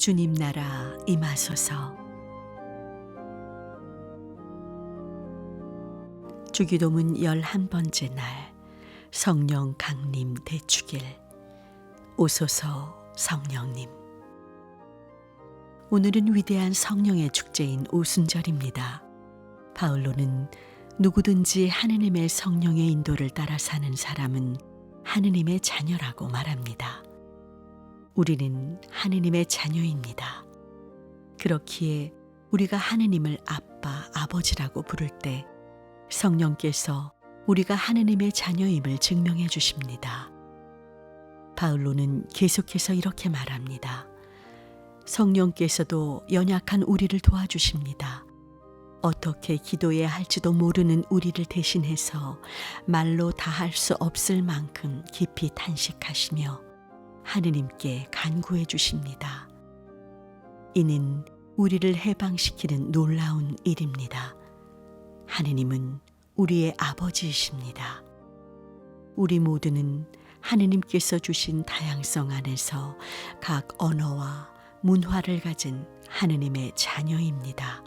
주님 나라 임하소서. 주기도문 열한 번째 날 성령 강림 대축일 오소서 성령님 오늘은 위대한 성령의 축제인 오순절입니다. 바울로는 누구든지 하느님의 성령의 인도를 따라 사는 사람은 하느님의 자녀라고 말합니다. 우리는 하느님의 자녀입니다. 그렇기에 우리가 하느님을 아빠, 아버지라고 부를 때 성령께서 우리가 하느님의 자녀임을 증명해 주십니다. 바울로는 계속해서 이렇게 말합니다. 성령께서도 연약한 우리를 도와주십니다. 어떻게 기도해야 할지도 모르는 우리를 대신해서 말로 다 할 수 없을 만큼 깊이 탄식하시며 하느님께 간구해 주십니다. 이는 우리를 해방시키는 놀라운 일입니다. 하느님은 우리의 아버지이십니다. 우리 모두는 하느님께서 주신 다양성 안에서 각 언어와 문화를 가진 하느님의 자녀입니다.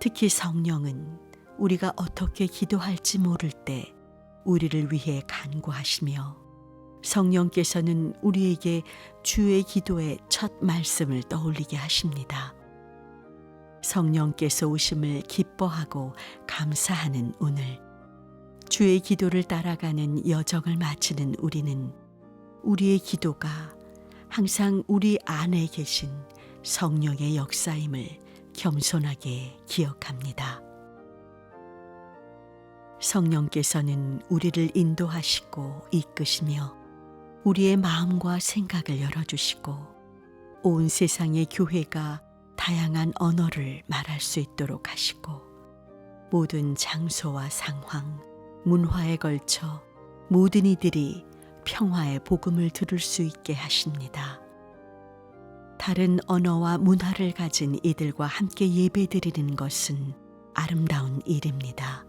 특히 성령은 우리가 어떻게 기도할지 모를 때 우리를 위해 간구하시며 성령께서는 우리에게 주의 기도의 첫 말씀을 떠올리게 하십니다. 성령께서 오심을 기뻐하고 감사하는 오늘, 주의 기도를 따라가는 여정을 마치는 우리는 우리의 기도가 항상 우리 안에 계신 성령의 역사임을 겸손하게 기억합니다. 성령께서는 우리를 인도하시고 이끄시며 우리의 마음과 생각을 열어주시고 온 세상의 교회가 다양한 언어를 말할 수 있도록 하시고 모든 장소와 상황, 문화에 걸쳐 모든 이들이 평화의 복음을 들을 수 있게 하십니다. 다른 언어와 문화를 가진 이들과 함께 예배드리는 것은 아름다운 일입니다.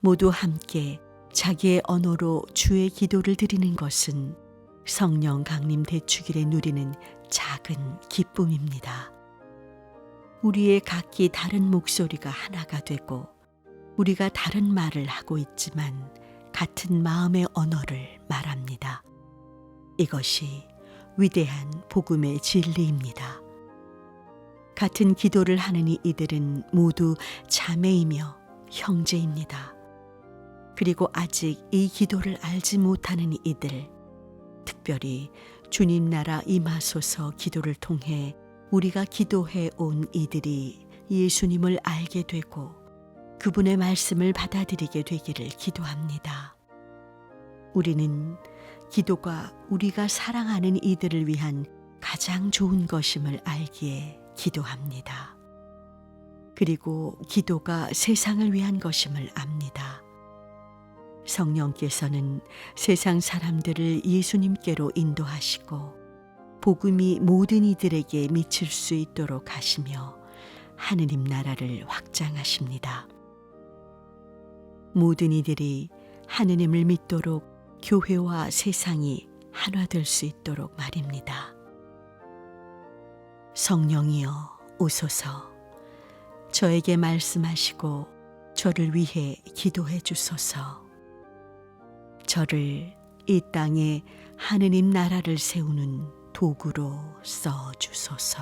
모두 함께 자기의 언어로 주의 기도를 드리는 것은 성령 강림 대축일에 누리는 작은 기쁨입니다. 우리의 각기 다른 목소리가 하나가 되고 우리가 다른 말을 하고 있지만 같은 마음의 언어를 말합니다. 이것이 위대한 복음의 진리입니다. 같은 기도를 하는 이들은 모두 자매이며 형제입니다. 그리고 아직 이 기도를 알지 못하는 이들, 특별히 주님 나라 임하소서 기도를 통해 우리가 기도해 온 이들이 예수님을 알게 되고 그분의 말씀을 받아들이게 되기를 기도합니다. 우리는 기도가 우리가 사랑하는 이들을 위한 가장 좋은 것임을 알기에 기도합니다. 그리고 기도가 세상을 위한 것임을 압니다. 성령께서는 세상 사람들을 예수님께로 인도하시고 복음이 모든 이들에게 미칠 수 있도록 하시며 하느님 나라를 확장하십니다. 모든 이들이 하느님을 믿도록 교회와 세상이 하나 될수 있도록 말입니다. 성령이여 오소서 저에게 말씀하시고 저를 위해 기도해 주소서 저를 이 땅에 하느님 나라를 세우는 도구로 써 주소서.